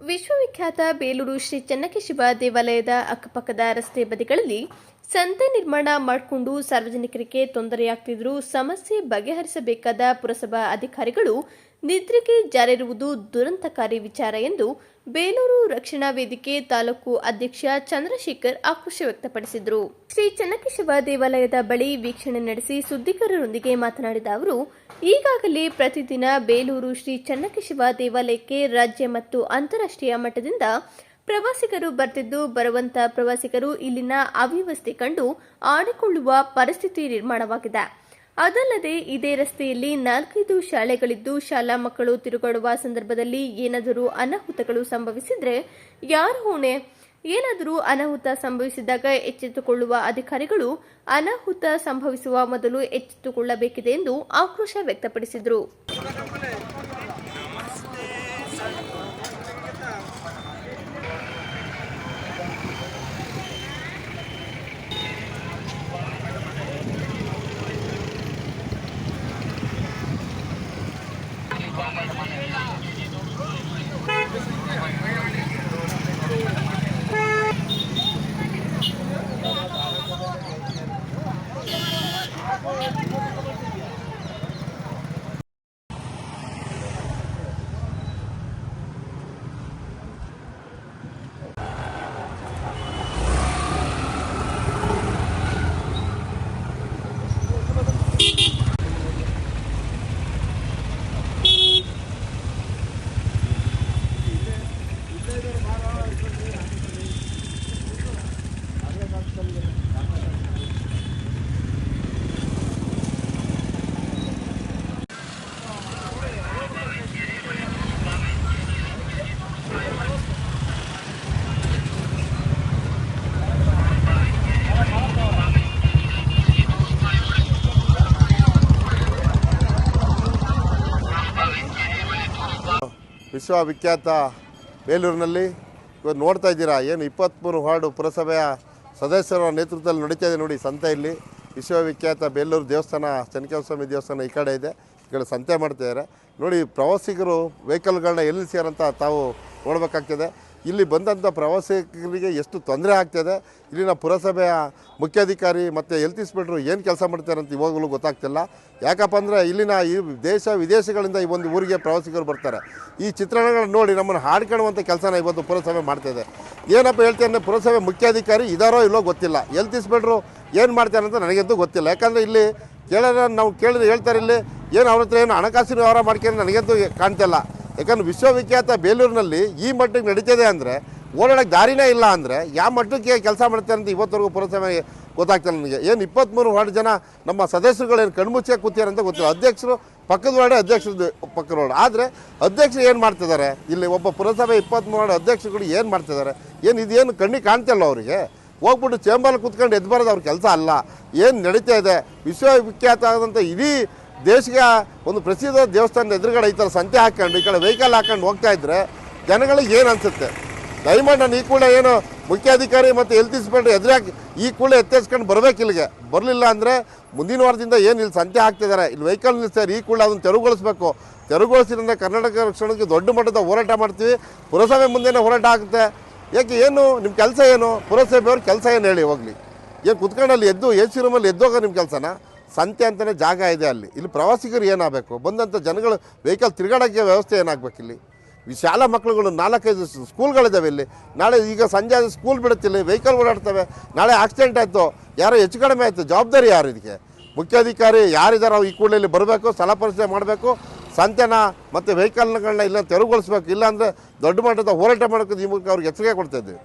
ವಿಶ್ವವಿಖ್ಯಾತ ಬೇಲೂರು ಶ್ರೀ ಚೆನ್ನಕೇಶವ ದೇವಾಲಯದ ಅಕ್ಕಪಕ್ಕದ ರಸ್ತೆ ಬದಿಗಳಲ್ಲಿ ಸಂತೆ ನಿರ್ಮಾಣ ಮಾಡಿಕೊಂಡು ಸಾರ್ವಜನಿಕರಿಗೆ ತೊಂದರೆಯಾಗ್ತಿದ್ರು ಸಮಸ್ಯೆ ಬಗೆಹರಿಸಬೇಕಾದ ಪುರಸಭಾ ಅಧಿಕಾರಿಗಳು ನಿದ್ರೆಗೆ ಜಾರಿರುವುದು ದುರಂತಕಾರಿ ವಿಚಾರ ಎಂದು ಬೇಲೂರು ರಕ್ಷಣಾ ವೇದಿಕೆ ತಾಲೂಕು ಅಧ್ಯಕ್ಷ ಚಂದ್ರಶೇಖರ್ ಆಕ್ರೋಶ ವ್ಯಕ್ತಪಡಿಸಿದರು. ಶ್ರೀ ಚನ್ನಕೇಶವ ದೇವಾಲಯದ ಬಳಿ ವೀಕ್ಷಣೆ ನಡೆಸಿ ಸುದ್ದಿಗಾರರೊಂದಿಗೆ ಮಾತನಾಡಿದ ಅವರು, ಈಗಾಗಲೇ ಪ್ರತಿದಿನ ಬೇಲೂರು ಶ್ರೀ ಚನ್ನಕೇಶವ ದೇವಾಲಯಕ್ಕೆ ರಾಜ್ಯ ಮತ್ತು ಅಂತಾರಾಷ್ಟ್ರೀಯ ಮಟ್ಟದಿಂದ ಪ್ರವಾಸಿಗರು ಬರ್ತಿದ್ದು, ಬರುವಂತ ಪ್ರವಾಸಿಗರು ಇಲ್ಲಿನ ಅವ್ಯವಸ್ಥೆ ಕಂಡು ಆಡಿಕೊಳ್ಳುವ ಪರಿಸ್ಥಿತಿ ನಿರ್ಮಾಣವಾಗಿದೆ. ಅದಲ್ಲದೆ ಇದೇ ರಸ್ತೆಯಲ್ಲಿ ನಾಲ್ಕೈದು ಶಾಲೆಗಳಿದ್ದು, ಶಾಲಾ ಮಕ್ಕಳು ತಿರುಗಾಡುವ ಸಂದರ್ಭದಲ್ಲಿ ಏನಾದರೂ ಅನಾಹುತಗಳು ಸಂಭವಿಸಿದ್ರೆ ಯಾರು ಹೊಣೆ? ಏನಾದರೂ ಅನಾಹುತ ಸಂಭವಿಸಿದಾಗ ಎಚ್ಚೆತ್ತುಕೊಳ್ಳುವ ಅಧಿಕಾರಿಗಳು ಅನಾಹುತ ಸಂಭವಿಸುವ ಮೊದಲು ಎಚ್ಚೆತ್ತುಕೊಳ್ಳಬೇಕಿದೆ ಎಂದು ಆಕ್ರೋಶ ವ್ಯಕ್ತಪಡಿಸಿದರು. ವಿಶ್ವವಿಖ್ಯಾತ ಬೇಲೂರಿನಲ್ಲಿ ಇವತ್ತು ನೋಡ್ತಾ ಇದ್ದೀರಾ? ಏನು ಇಪ್ಪತ್ತ್ಮೂರು ವಾರ್ಡು ಪುರಸಭೆಯ ಸದಸ್ಯರ ನೇತೃತ್ವದಲ್ಲಿ ನಡೀತಾ ಇದೆ ನೋಡಿ ಸಂತೆ ಇಲ್ಲಿ. ವಿಶ್ವವಿಖ್ಯಾತ ಬೇಲೂರು ದೇವಸ್ಥಾನ ಚನ್ನಕೇಶ್ವರ ಸ್ವಾಮಿ ದೇವಸ್ಥಾನ ಈ ಕಡೆ ಇದೆ. ಈ ಕಡೆ ಸಂತೆ ಮಾಡ್ತಿದ್ದಾರೆ ನೋಡಿ ಪ್ರವಾಸಿಗರು ವೆಹಿಕಲ್ಗಳನ್ನ ಎಲ್ಲಿ ಸೇರಂತ ತಾವು ನೋಡಬೇಕಾಗ್ತದೆ. ಇಲ್ಲಿ ಬಂದಂಥ ಪ್ರವಾಸಿಗರಿಗೆ ಎಷ್ಟು ತೊಂದರೆ ಆಗ್ತದೆ? ಇಲ್ಲಿನ ಪುರಸಭೆಯ ಮುಖ್ಯಾಧಿಕಾರಿ ಮತ್ತು ಹೆಲ್ತ್ ಇನ್ಸ್ಪೆಕ್ಟ್ರು ಏನು ಕೆಲಸ ಮಾಡ್ತಾರೆ ಅಂತ ಇವಾಗಲೂ ಗೊತ್ತಾಗ್ತಿಲ್ಲ. ಯಾಕಪ್ಪ ಅಂದರೆ ಇಲ್ಲಿನ ಈ ದೇಶ ವಿದೇಶಗಳಿಂದ ಈ ಒಂದು ಊರಿಗೆ ಪ್ರವಾಸಿಗರು ಬರ್ತಾರೆ. ಈ ಚಿತ್ರಣಗಳನ್ನ ನೋಡಿ ನಮ್ಮನ್ನು ಹಾಡ್ಕೊಳ್ಳುವಂಥ ಕೆಲಸನ ಇವತ್ತು ಪುರಸಭೆ ಮಾಡ್ತಾಯಿದೆ ಏನಪ್ಪ ಹೇಳ್ತೀನಿ ಅಂದರೆ ಪುರಸಭೆ ಮುಖ್ಯಾಧಿಕಾರಿ ಇದಾರೋ ಇಲ್ಲೋ ಗೊತ್ತಿಲ್ಲ. ಹೆಲ್ತ್ ಇನ್ಸ್ಪೆಕ್ಟ್ರು ಏನು ಮಾಡ್ತಾರೆ ಅಂತ ನನಗಂತೂ ಗೊತ್ತಿಲ್ಲ. ಯಾಕಂದರೆ ಇಲ್ಲಿ ಕೇಳಿದ್ರೆ ನಾವು ಕೇಳಿದ್ರೆ ಹೇಳ್ತಾರೆ ಇಲ್ಲಿ, ಏನು ಅವ್ರ ಹತ್ರ ಏನು ಹಣಕಾಸಿನ ವ್ಯವಹಾರ ಮಾಡ್ಕೊಂಡು ನನಗಂತೂ ಕಾಣ್ತಿಲ್ಲ. ಯಾಕಂದ್ರೆ ವಿಶ್ವವಿಖ್ಯಾತ ಬೇಲೂರಿನಲ್ಲಿ ಈ ಮಟ್ಟಕ್ಕೆ ನಡೀತದೆ ಅಂದರೆ ಓಡಾಡೋಕ್ಕೆ ದಾರಿನೇ ಇಲ್ಲ ಅಂದರೆ ಯಾವ ಮಟ್ಟಕ್ಕೆ ಕೆಲಸ ಮಾಡ್ತಾರೆ ಅಂತ ಇವತ್ತವರೆಗೂ ಪುರಸಭೆ ಗೊತ್ತಾಗ್ತಿಲ್ಲ ನನಗೆ ಏನು ಇಪ್ಪತ್ತ್ಮೂರು ವಾರ್ಡ್ ಜನ ನಮ್ಮ ಸದಸ್ಯರುಗಳು ಏನು ಕಣ್ಮುಚ್ಚೆ ಕೂತಿದ್ದಾರೆ ಅಂತ ಗೊತ್ತಿಲ್ಲ. ಅಧ್ಯಕ್ಷರು ಪಕ್ಕದ ವಾರ್ಡೆ, ಅಧ್ಯಕ್ಷರದ್ದು ಪಕ್ಕದ ವಾರ್ಡ್. ಆದರೆ ಅಧ್ಯಕ್ಷರು ಏನು ಮಾಡ್ತಿದ್ದಾರೆ? ಇಲ್ಲಿ ಒಬ್ಬ ಪುರಸಭೆ ಇಪ್ಪತ್ತ್ಮೂರು ವಾರ್ಡ್ ಅಧ್ಯಕ್ಷರುಗಳು ಏನು ಮಾಡ್ತಿದ್ದಾರೆ? ಏನು ಇದೇನು ಕಣ್ಣಿಗೆ ಕಾಣ್ತಿಲ್ಲ ಅವರಿಗೆ? ಹೋಗ್ಬಿಟ್ಟು ಚೇಂಬರ್ಲಿ ಕೂತ್ಕೊಂಡು ಎದ್ದು ಬರೋದು ಅವ್ರ ಕೆಲಸ ಅಲ್ಲ. ಏನು ನಡೀತಾ ಇದೆ? ವಿಶ್ವವಿಖ್ಯಾತ ಆದಂಥ ಇಡೀ ದೇಶಕ್ಕೆ ಒಂದು ಪ್ರಸಿದ್ಧ ದೇವಸ್ಥಾನದ ಎದುರುಗಡೆ ಈ ಥರ ಸಂತೆ ಹಾಕ್ಕೊಂಡು, ಈ ಕಡೆ ವೆಹಿಕಲ್ ಹಾಕ್ಕೊಂಡು ಹೋಗ್ತಾ ಇದ್ರೆ ಜನಗಳಿಗೆ ಏನು ಅನಿಸುತ್ತೆ? ದಯಮಾಡಿ ನಾನು ಈ ಕೂಡ ಏನು ಮುಖ್ಯಾಧಿಕಾರಿ ಮತ್ತು ಹೆಲ್ತ್ ಇನ್ಸ್ಪೆಕ್ಟರ್ ಎದುರಾಗಿ ಈ ಕೂಡ ಎತ್ತೇಸ್ಕೊಂಡು ಬರಬೇಕು ಇಲ್ಲಿಗೆ. ಬರಲಿಲ್ಲ ಅಂದರೆ ಮುಂದಿನ ವಾರದಿಂದ ಏನು ಇಲ್ಲಿ ಸಂತೆ ಹಾಕ್ತಿದ್ದಾರೆ ಇಲ್ಲಿ ವೆಹಿಕಲ್ ನಿಲ್ಲಿಸ್ತಾರೆ, ಈ ಕೂಡ ಅದನ್ನು ತೆರವುಗೊಳಿಸ್ಬೇಕು. ತೆರವುಗೊಳಿಸಿದ್ರಿಂದ ಕರ್ನಾಟಕ ರಕ್ಷಣೆಗೆ ದೊಡ್ಡ ಮಟ್ಟದ ಹೋರಾಟ ಮಾಡ್ತೀವಿ. ಪುರಸಭೆ ಮುಂದೆನೇ ಹೋರಾಟ ಆಗುತ್ತೆ. ಯಾಕೆ ಏನು? ನಿಮ್ಮ ಕೆಲಸ ಏನು? ಪುರಸಭೆಯವ್ರ ಕೆಲಸ ಏನು ಹೇಳಿ ಹೋಗಲಿ? ಏನು ಕುತ್ಕೊಂಡಲ್ಲಿ ಎದ್ದು ಎ ಸಿ ರೂಮಲ್ಲಿ ಎದ್ದೋಗ ನಿಮ್ಮ ಕೆಲಸನ? ಸಂತೆ ಅಂತಲೇ ಜಾಗ ಇದೆ ಅಲ್ಲಿ. ಇಲ್ಲಿ ಪ್ರವಾಸಿಗರು ಏನಾಗಬೇಕು? ಬಂದಂಥ ಜನಗಳು ವೆಹಿಕಲ್ ತಿರುಗಾಡೋಕ್ಕೆ ವ್ಯವಸ್ಥೆ ಏನಾಗಬೇಕು ಇಲ್ಲಿ? ಶಾಲಾ ಮಕ್ಕಳುಗಳು ನಾಲ್ಕೈದು ಸ್ಕೂಲ್ಗಳಿದ್ದಾವೆ ಇಲ್ಲಿ. ನಾಳೆ ಈಗ ಸಂಜೆ ಸ್ಕೂಲ್ ಬಿಡುತ್ತಿಲ್ಲ ವೆಹಿಕಲ್ ಓಡಾಡ್ತವೆ. ನಾಳೆ ಆಕ್ಸಿಡೆಂಟ್ ಆಯಿತು. ಯಾರೋ ಹೆಚ್ಚು ಕಡಿಮೆ ಆಯಿತು. ಜವಾಬ್ದಾರಿ ಯಾರು ಇದಕ್ಕೆ? ಮುಖ್ಯಾಧಿಕಾರಿ ಯಾರಿದ್ದಾರೋ ಈ ಕೂಡಲಲ್ಲಿ ಬರಬೇಕು, ಸ್ಥಳ ಪರಿಶೀಲನೆ ಮಾಡಬೇಕು. ಸಂತೆನ ಮತ್ತು ವೆಹಿಕಲ್ಗಳನ್ನ ಇಲ್ಲ ತೆರವುಗೊಳಿಸ್ಬೇಕು. ಇಲ್ಲಾಂದರೆ ದೊಡ್ಡ ಮಟ್ಟದ ಹೋರಾಟ ಮಾಡೋಕ್ಕೆ ಈ ಮೂಲಕ ಅವ್ರಿಗೆ ಎಚ್ಚರಿಕೆ ಕೊಡ್ತಾ ಇದ್ದೀವಿ.